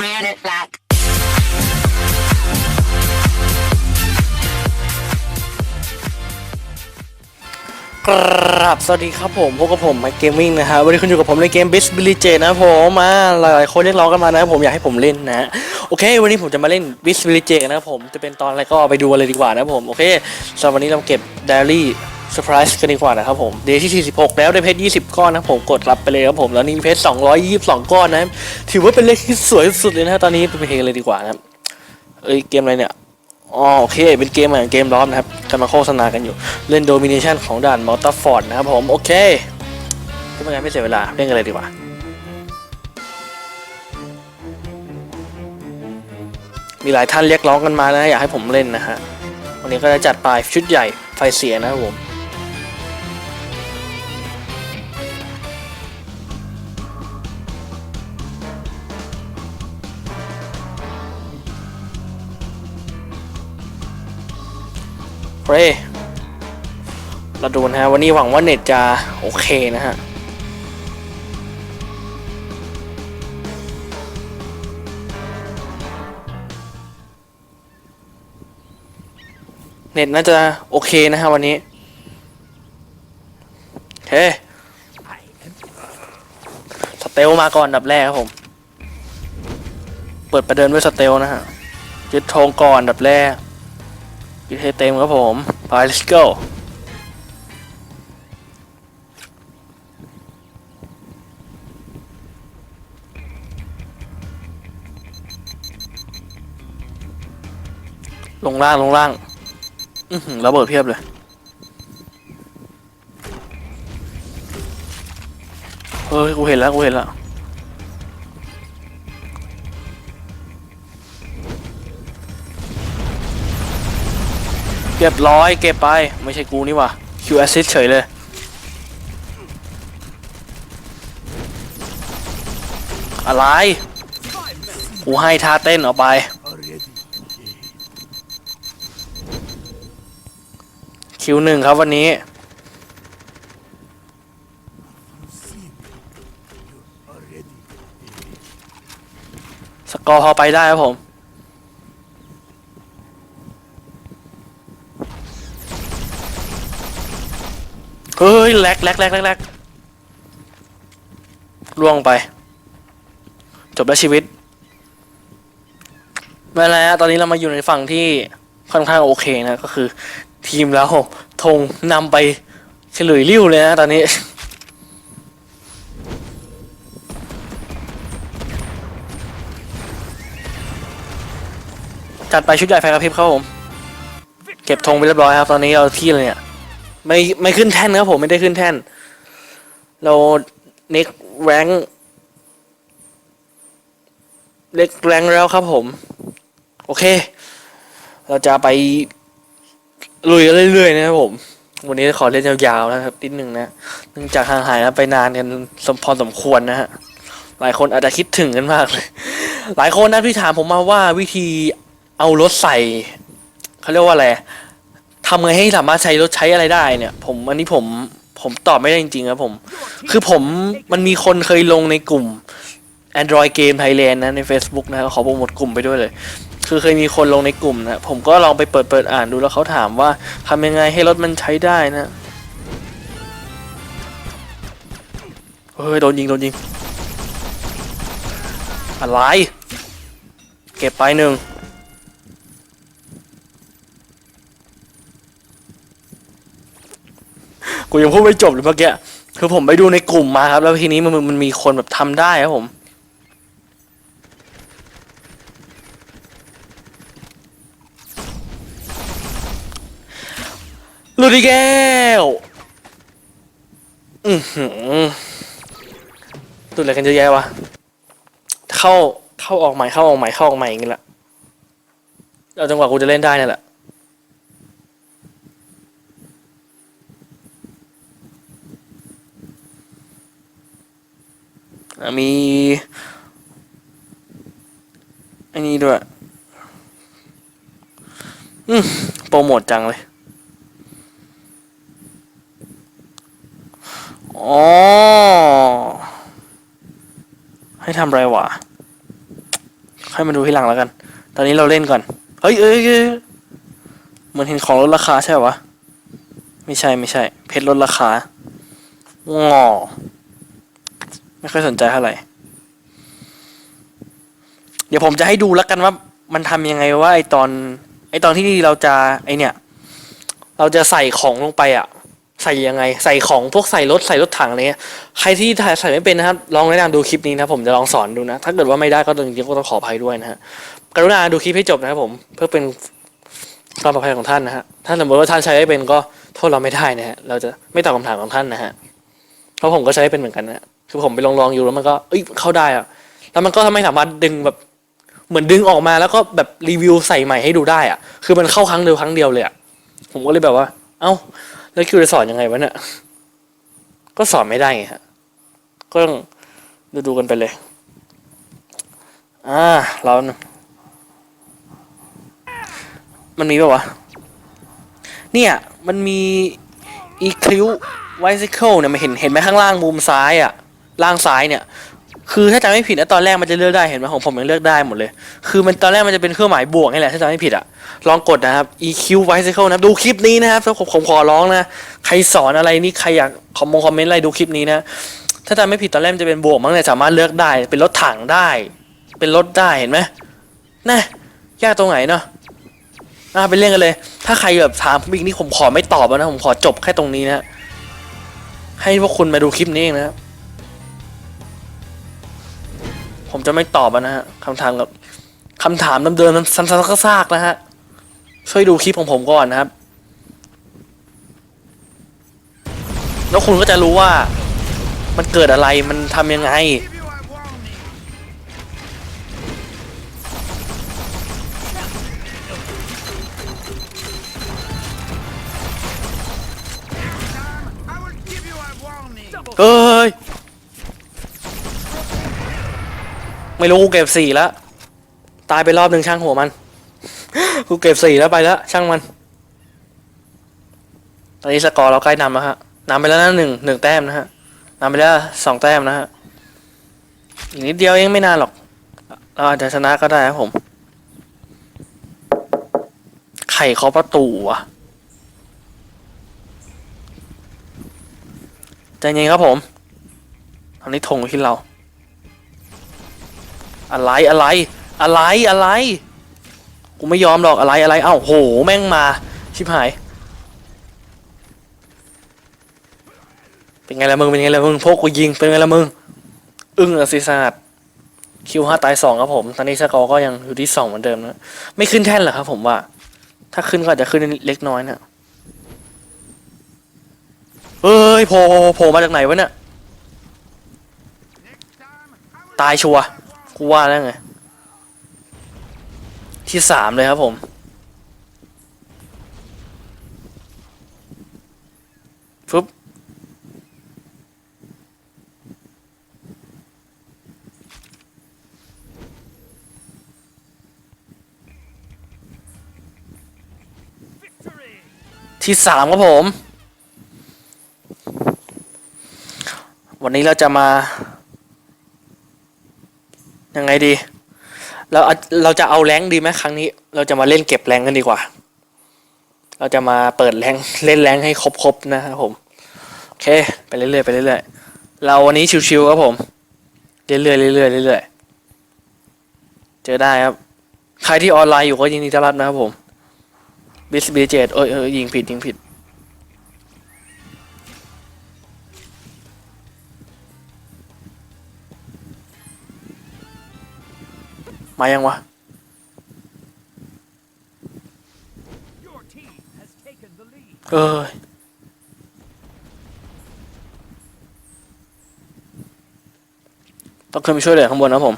ran it back. กราบสวัสดีครับผมพบกับผมไมเกมมิ่งนะฮะวันนี้คุณอยู่กับผมในเกม b i s b i l i t y นะผมมาหลายๆคนเรียกร้องกันมานะผมอยากให้ผมเล่นนะ โอเค วันนี้ผมจะมาเล่น b i s b i l i t y นะครับผมจะเป็นตอนอะไรก็ไปดูเลยดีกว่านะผม โอเคสำหรับวันนี้เราเก็บ d ด i ี่ Daily Surprise กันดีกว่านะครับผมเดย์ที่ 46 แล้วได้เพชร 20 ก้อนนะผมกดรับไปเลยครับผมแล้วนี่เพชร 222 ก้อนนะครับถือว่าเป็นเลขที่สวยสุดเลยนะตอนนี้ไปเพลงเลยดีกว่านะเอ้ยเกมอะไรเนี่ยอ๋อโอเคเป็นเกมเหมือนเกมล้อมนะครับกำลังโฆษณากันอยู่เล่นโดมิเนชันของด่านมอเตอร์ฟอร์ดนะครับผมโอเคก็ไม่งั้นไม่เสียเวลาเล่นกันเลยดีกว่ามีหลายท่านเรียกร้องกันมานะ อยากให้ผมเล่นนะฮะวันนี้ก็จะจัดไปชุดใหญ่ไฟเสียนะครับผม เฮ้ยเราดูนะฮะ วันนี้หวังว่าเน็ตจะโอเคนะฮะเน็ตน่าจะโอเคนะฮะวันนี้เฮ้สเตลมาก่อนดับแรกครับผม เปิดประเดินด้วยสเตลนะฮะยึดธงก่อนดับแรก ยึดให้เต็มครับผมไป let's go ลงล่าง ลงล่าง อือหือระเบิดเพียบเลย เฮ้ย กูเห็นแล้ว กูเห็นแล้ว เรียบร้อยเก็บไป ไม่ใช่กูนี่ว่า Q assist เฉยเลย อะไร กูให้ท่าเต้นเอาไป คิวหนึ่งครับวันนี้ สกอร์พอไปได้ครับผม ฮ้ยแลกแลกแลกแลกแลกล่วงไป จบแล้วชีวิตไม่แล้วตอนนี้เรามาอยู่ในฝั่งที่ค่อนข้างโอเคนะ ก็คือ ทีมเราธงนำไปเฉลยริ้วเลยนะตอนนี้จัดไปชุดใหญ่ไฟกระพริบครับผม เก็บธงไปเรียบร้อยครับ ตอนนี้เราที่เลยเนี่ย ไม่ไม่ขึ้นแท่นครับผมไม่ได้ขึ้นแท่น เราเน็กแรงเล็กแรงแล้วครับผม โอเค เราจะไปลุยเรื่อยๆนะครับผม วันนี้ขอเล่นยาวๆนะครับนิดนึงนะเนื่องจากห่างหายกันไปนานกันสมพอสมควรนะฮะหลายคนอาจจะคิดถึงกันมากเลย หลายคนนะที่ถามผมมาว่าวิธีเอารถใส่เขาเรียกว่าอะไร ทำไงให้สามารถใช้รถใช้อะไรได้เนี่ย ผมอันนี้ผมผมตอบไม่ได้จริงๆครับผม คือผมมันมีคนเคยลงในกลุ่ม Android Game Thailand นะใน Facebook นะขอโปรโมทกลุ่มไปด้วยเลย คือเคยมีคนลงในกลุ่มนะผมก็ลองไปเปิดเปิดอ่านดูแล้วเขาถามว่าทำยังไงให้รถมันใช้ได้นะเฮ้ยโดนยิงโดนยิงอะไร เก็บไปหนึ่ง กูยังพูดไม่จบเลยเมื่อกี้คือผมไปดูในกลุ่มมาครับ แล้วทีนี้มันมันมีคนแบบทำได้ครับผมลุดอีกแล้วอือหือหลุดอะไรกันเยอะแยะวะ เข้าเข้าออกใหม่เข้าออกใหม่เข้าออกใหม่อย่างงี้แหละ เอาจังหวะกูจะเล่นได้นี่แหละ มีอันนี้ด้วย อืมโปรโมทจังเลย อ๋อ ให้ทำไรวะค่อยมาดูทีหลังแล้วกัน ตอนนี้เราเล่นก่อน เฮ้ยเอ้ยเอ้ยเหมือนเห็นของลดราคาใช่ปะไม่ใช่ไม่ใช่ เพชรลดราคางอ ไม่ค่อยสนใจเท่าไหร่ เดี๋ยวผมจะให้ดูแล้วกันว่า มันทำยังไงว่าไอตอน ไอตอนที่เราจะไอเนี่ย เราจะใส่ของลงไปอะใส่ยังไง ใส่ของพวกใส่รถใส่รถถังอะไรเงี้ยใครที่ใส่ไม่เป็นนะครับ ลองแนะนำดูคลิปนี้นะผมจะลองสอนดูนะ ถ้าเกิดว่าไม่ได้ก็จริงๆก็ต้องขออภัยด้วยนะฮะกรุณาดูคลิปให้จบนะครับผม เพื่อเป็นความปลอดภัยของท่านนะฮะถ้าสมมติว่าท่านใช้ไม่เป็นก็โทษเราไม่ได้นะฮะเราจะไม่ตอบคำถามของท่านนะฮะเพราะผมก็ใช้ไม่เป็นเหมือนกันนะ คือผมไปลองลองๆอยู่แล้วมันก็เอ้ยเข้าได้อะแล้วมันก็ทำให้สามารถดึงแบบเหมือนดึงออกมาแล้วก็แบบรีวิวใส่ใหม่ให้ดูได้อะคือมันเข้าครั้งเดียวครั้งเดียวเลยอะผมก็เลยแบบว่า เอ้า แล้วคิวจะสอนยังไงวะเนี่ยก็สอนไม่ได้ไงฮะก็ต้องดูดูกันไปเลย อ่าเรามันมีป่าวะ เนี่ย มันมี e c l u bicycle เนี่ยมันเห็นเห็นไหมข้างล่างมุมซ้ายอะ ล่างซ้ายเนี่ย คือถ้าจำไม่ผิดนะตอนแรกมันจะเลือกได้เห็นไหมของผมยังเลือกได้หมดเลย คือมันตอนแรกมันจะเป็นเครื่องหมายบวกนี่แหละถ้าจำไม่ผิดอะลองกดนะครับ EQ bicycle นะครับดูคลิปนี้นะครับผมผมขอร้องนะใครสอนอะไรนี่ใครอยากคอมมงคอมเมนต์อะไรดูคลิปนี้นะถ้าจำไม่ผิดตอนแรกมันจะเป็นบวกมั้งเนี่ยสามารถเลือกได้ เป็นรถถังได้ เป็นรถได้เห็นไหมน่ะยากตรงไหนเนาะอะไปเล่นกันเลย ถ้าใครแบบถามผมอีกนี่ผมขอไม่ตอบนะผมขอจบแค่ตรงนี้นะให้พวกคุณมาดูคลิปนี้เองนะครับ ผมจะไม่ตอบนะฮะคำถามกับคำถามเดิมๆซ้ำๆซากๆนะฮะ ช่วยดูคลิปของผมก่อนนะครับ แล้วคุณก็จะรู้ว่ามันเกิดอะไรมันทำยังไง ไม่รู้กูเก็บสี่แล้ว ตายไปรอบหนึ่งช่างหัวมัน กูเก็บสี่แล้วไปแล้ว ช่างมัน ตอนนี้สกอร์เราใกล้นำแล้วฮะนำไปแล้วนะหนึ่งหนึ่งแต้มนะฮะนำไปแล้วสองแต้มนะฮะอีกนิดเดียวเองไม่นานหรอก เราอาจจะชนะก็ได้ครับผมไข่เคาะประตูอะใจเย็นครับผม อันนี้ธงที่เรา อะไรอะไร อะไรอะไร กูไม่ยอมหรอกอะไรอะไรเอ้าโหแม่งมา ชิบหาย เป็นไงล่ะมึงเป็นไงล่ะมึงพวกกูยิงเป็นไงล่ะมึง อึ้งอะสิสาดคิวห้าตายสองครับผม ตอนนี้สกอร์ก็ยังอยู่ที่สองเหมือนเดิมนะ ไม่ขึ้นแท่นเหรอครับผมว่า ถ้าขึ้นก็อาจจะขึ้นเล็กน้อยนะเฮ้ยโผล่โผล่มาจากไหนวะเนี่ย ตายชัวร์ กูว่าแล้วไง ที่สามเลยครับผม ฟึบที่สามครับผม วันนี้เราจะมา ยังไงดีเราเราจะเอาแรงดีไหมครั้งนี้ เราจะมาเล่นเก็บแรงกันดีกว่า เราจะมาเปิดแรงเล่นแรงให้ครบๆนะครับผมโอเค ไปเรื่อยๆไปเรื่อยๆเราวันนี้ชิวๆครับผมเรื่อยๆเรื่อยๆเรื่อยๆเจอได้ครับ ใครที่ออนไลน์อยู่ก็ยินดีต้อนรับนะครับผมบิสบีเจ็ดเอ้ยเอ้ยยิงผิดยิงผิด มายังวะ Your team has taken the lead. เอ้ยต้องขึ้นไปช่วยเหลือข้างบนนะผม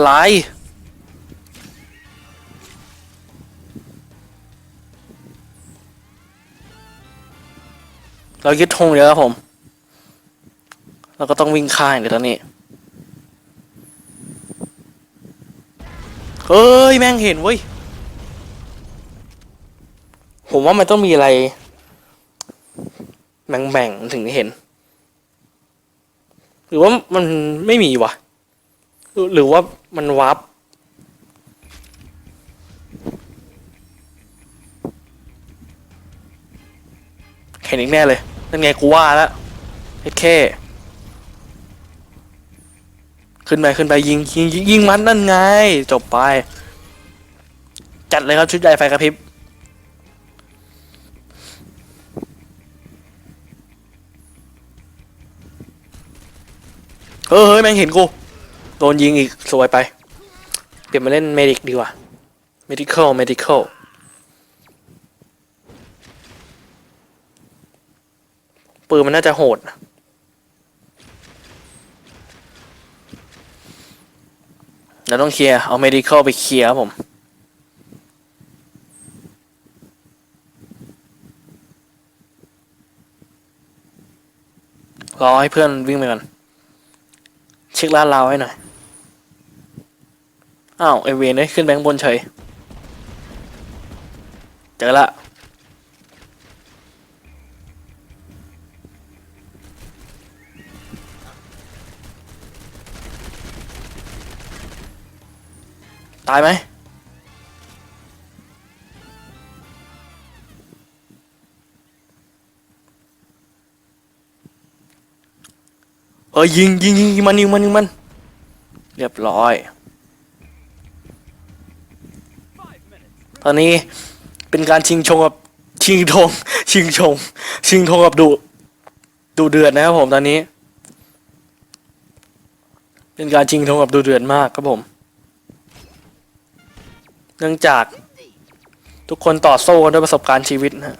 อะไรเรายึดธงเดียวครับผม เราก็ต้องวิ่งข้างเดี๋ยวตอนนี้เฮ้ย แม่งเห็นเว้ย ผมว่ามันต้องมีอะไร แบ่งๆถึงเห็น หรือว่ามันไม่มีวะ หรือหรือว่ามันวับเห็นอีกแน่เลย นั่นไงกูว่าแล้วไอ้แค่ขึ้นไปขึ้นไปยิงยิงยิงมันนั่นไง จบไป จัดเลยครับชุดใหญ่ไฟกระพริบเออเฮ้ยแม่งเห็นกู โดนยิงอีกสวยไป เปลี่ยนมาเล่นเมดิกดีกว่า medical medical ปืนมันน่าจะโหดนะเราต้องเคลียร์ เอา medical ไปเคลียร์ครับผม รอให้เพื่อนวิ่งไปก่อน เช็คลาดราวให้หน่อย อ้าวไอเวนเอ้ยขึ้นแบงค์บนเฉย เจอละตายไหมเออยิงยิงยิงมันยิงมันยิงมัน เรียบร้อย ตอนนี้เป็นการชิงชงกับชิงทงชิงชง ชิงทงกับดุดุเดือดนะครับผมตอนนี้ เป็นการชิงทงกับดุเดือดมากครับผม เนื่องจากทุกคนต่อสู้กันด้วยประสบการณ์ชีวิตนะ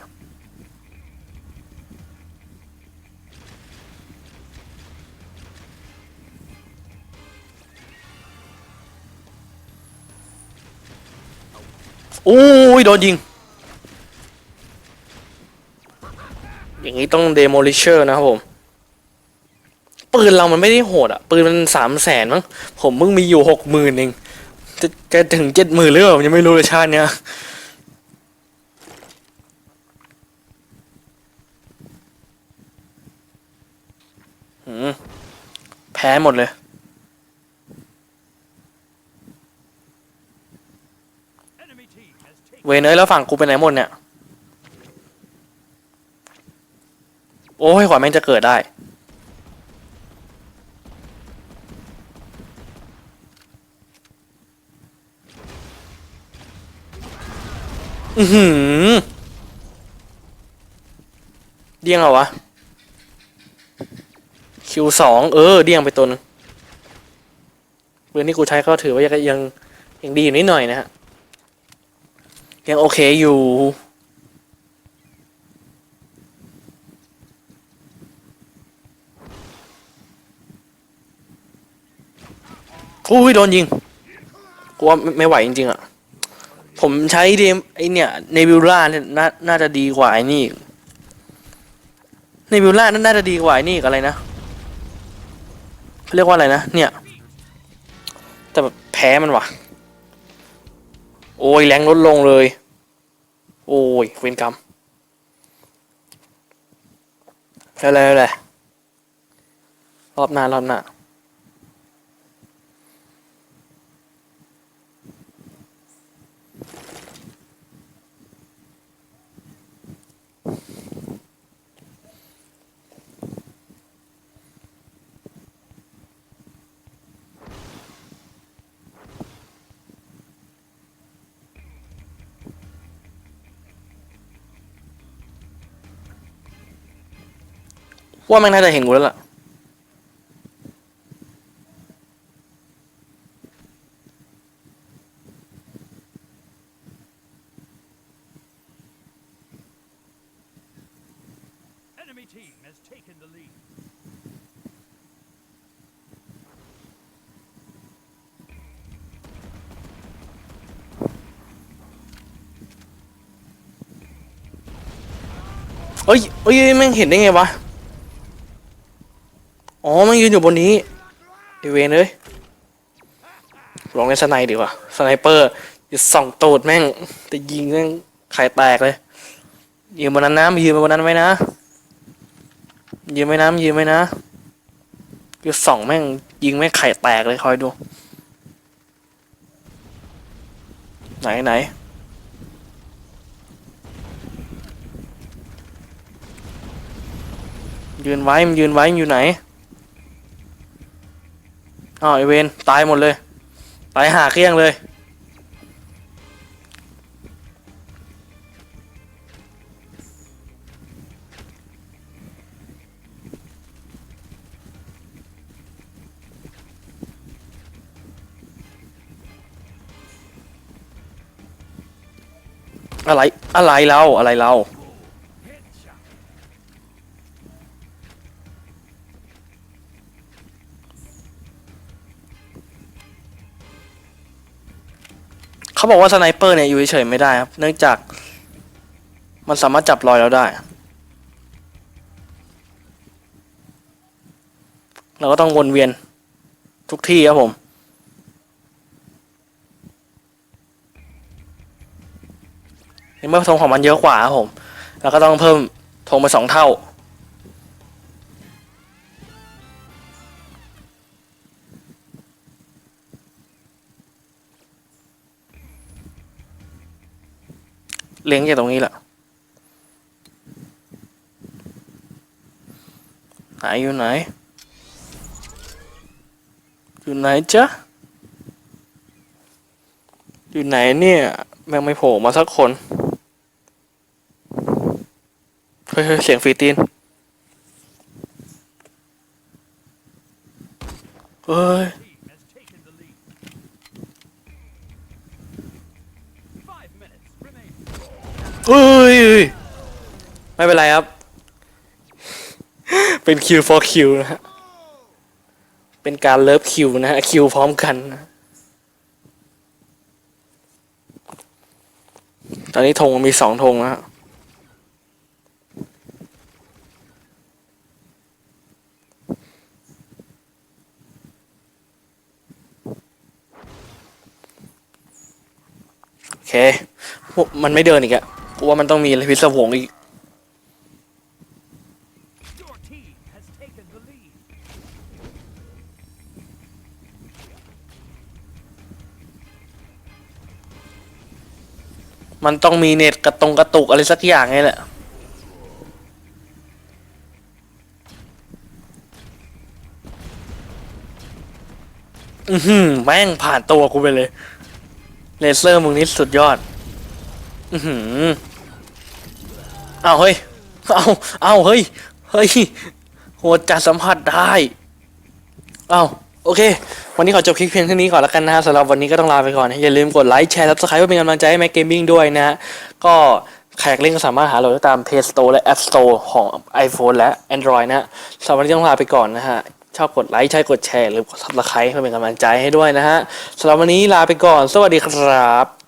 อู้ยโดนยิง อย่างนี้ต้อง demolisher นะครับผม ปืนเรามันไม่ได้โหดอะปืนมันสามแสนมั้ง ผมเพิ่งมีอยู่หกหมื่นเอง จะจะถึงเจ็ดหมื่นหรือเปล่ายังไม่รู้เลยชาติเนี้ยแพ้หมดเลย Enemy team has taken เวยเนยแล้วฝั่งกูไปไหนหมดเนี่ย โอ้ยกว่าแม่งจะเกิดได้ อือหือเดี้ยงเหรอวะ คิวสองเออ เดี้ยงไปตัวนึงปืนที่กูใช้ก็ถือว่ายังยังยังดีอยู่นิดหน่อยนะฮะ ยังโอเคอยู่ อุ้ยโดนยิงกูว่าไม่ไหวจริงๆอะ ผมใช้เดมไอเนี่ยเนบิวล่าเนี่ยน่าน่าจะดีกว่าไอ้นี่เนบิวล่าน่าจะดีกว่าไอ้นี่อะไรนะเขาเรียกว่าอะไรนะ เนี่ย แต่แบบแพ้มันว่ะ โอ้ยแรงลดลงเลย โอ้ยเวนกรรมแค่แล้วแหละรอบหน้ารอบหน้า ว่ามันน่าจะเห็นกูแล้วล่ะ enemy team has taken the lead. เอ้ยเอ้ยแม่งเห็นได้ไงวะอ๋อแมัน ยืนอยู่บนนี้ไอเวนเลยลองเล่นสไนด์ดีกว่าสไนเปอร์จะส่องตูดแม่งจะยิงแม่งไข่แตกเลย ยืนบนนั้นนะยืนบนนั้นไว้นะ ยืนไว้นะยืนไว้นะจะส่องแม่งยิงแม่งไข่แตกเลยคอยดู ไหนไหนยืนไว้มันยืนไว้อยู่ไหน อ้าวไอเวนตายหมดเลย ตายหาเครื่องเลย อะไร อะไรเรา อะไรเรา บอกว่าสไนเปอร์เนี่ยอยู่เฉยๆไม่ได้ครับ เนื่องจากมันสามารถจับรอยเราได้ เราก็ต้องวนเวียนทุกที่ครับผมในเมื่อธงของมันเยอะกว่าครับผม เราก็ต้องเพิ่มธงไปสองเท่า เลี้ยงจากตรงนี้แหละไหนอยู่ไหน อยู่ไหนจ๊ะ อยู่ไหนเนี่ย แม่งไม่โผล่มาสักคน เฮ้ยเสียงฟีตีนเฮ้ย Team has taken the lead. Five minutes remain. เฮ้ยไม่เป็นไรครับ เป็นคิว for คิวนะฮะ เป็นการเลิฟคิวนะฮะ คิวพร้อมกันนะตอนนี้ธงมีสองธงนะฮะโอเค มันไม่เดินอีกอะ กูว่ามันต้องมีอะไรพิศวงอีก มันต้องมีเน็ตกระตรงกระตุกอะไรสักอย่างไงแหละอือหือแม่งผ่านตัวกูไปเลย เลเซอร์มึงนี่สุดยอด อือหือ เอาเฮ้ย เอาเอาเฮ้ย เฮ้ยโหดจัดสัมผัสได้เอาโอเค วันนี้ขอจบคลิปเพียงเท่านี้ก่อนแล้วกันนะฮะสำหรับวันนี้ก็ต้องลาไปก่อนนะอย่าลืมกดไลค์แชร์ s ับสไคร b ์เพื่อเป็นกำลังใจให้แม็กเกมมิ่งด้วยนะฮะก็แขกเล่นก็สามารถหาโหลดได้ตาม Play Store และ App Store ของ iPhone และ Android นะฮะสำหรับวันนี้ต้องลาไปก่อนนะฮะชอบกดไลค์ใช่กดแชร์หรือกด subscribe เพื่อเป็นกำลังใจให้ด้วยนะฮะสำหรับวันนี้ลาไปก่อน สวัสดีครับ